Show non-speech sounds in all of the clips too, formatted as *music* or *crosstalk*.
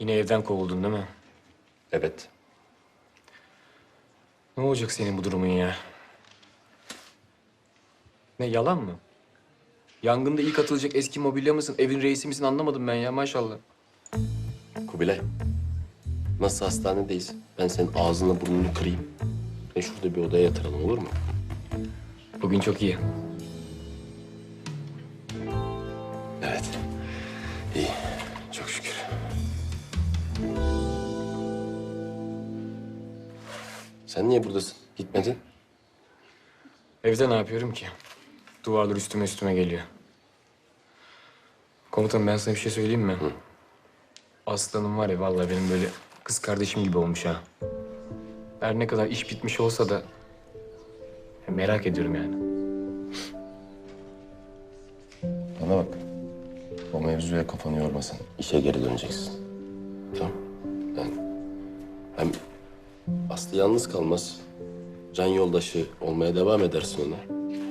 Yine evden kovuldun değil mi? Evet. Ne olacak senin bu durumun ya? Ne yalan mı? Yangında ilk atılacak eski mobilya mısın? Evin reisi misin anlamadım ben ya maşallah. Kubilay. Nasıl hastanedeyiz? Ben senin ağzını burnunu kırayım. Ve şurada bir odaya yatıralım olur mu? Bugün çok iyi. Evet. Sen niye buradasın? Gitmedin? Evde ne yapıyorum ki? Duvarlar üstüme üstüme geliyor. Komutanım ben sana bir şey söyleyeyim mi? Aslanım var ya vallahi benim böyle kız kardeşim gibi olmuş ha. Her ne kadar iş bitmiş olsa da ya merak ediyorum yani. Bana bak. O mevzuya kafanı yormasan. İşe geri döneceksin. Aslı yalnız kalmaz. Can yoldaşı olmaya devam edersin ona.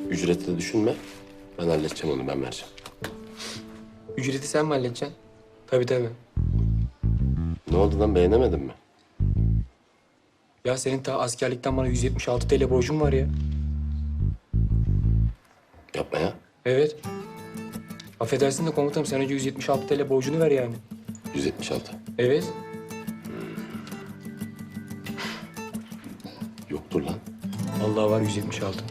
Ücreti de düşünme. Ben halledeceğim onu, ben vereceğim. Ücreti sen mi halledeceksin? Tabii tabii. Ne oldu lan beğenemedin mi? Ya senin ta askerlikten bana 176 TL borcun var ya. Yapma ya. Evet. Affedersin de komutanım sen önce 176 TL borcunu ver yani. 176. Evet. Allah var 176.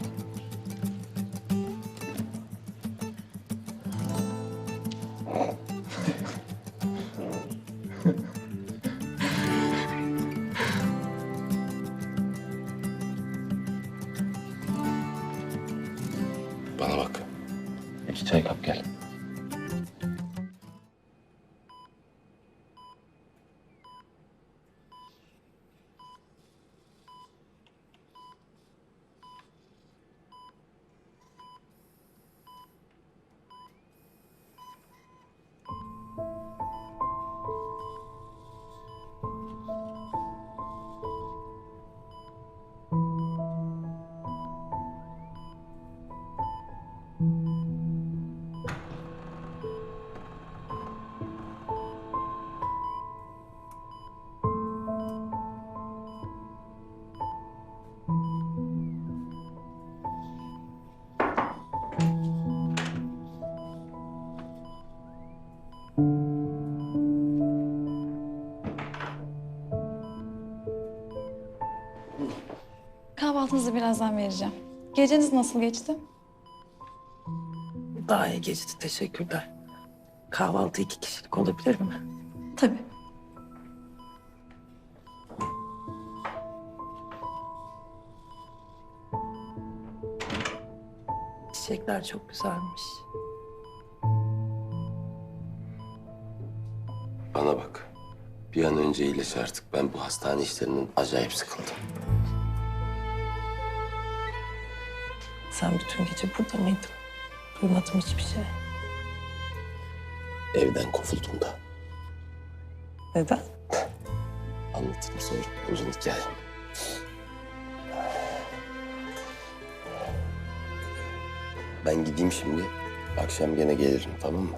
Bana bak. İki çay kap gel. Kahvaltınızı birazdan vereceğim. Geceniz nasıl geçti? Daha iyi geçti teşekkürler. Kahvaltı iki kişilik olabilir mi? Tabii. Çiçekler çok güzelmiş. Bana bak. Bir an önce iyileş artık. Ben bu hastane işlerinden acayip sıkıldım. Sen bütün gece burada mıydın? Duymadım hiçbir şey. Evden kovuldum da. Neden? *laughs* Anlatırım sonra. Uzun hikaye. Ben gideyim şimdi. Akşam gene gelirim tamam mı?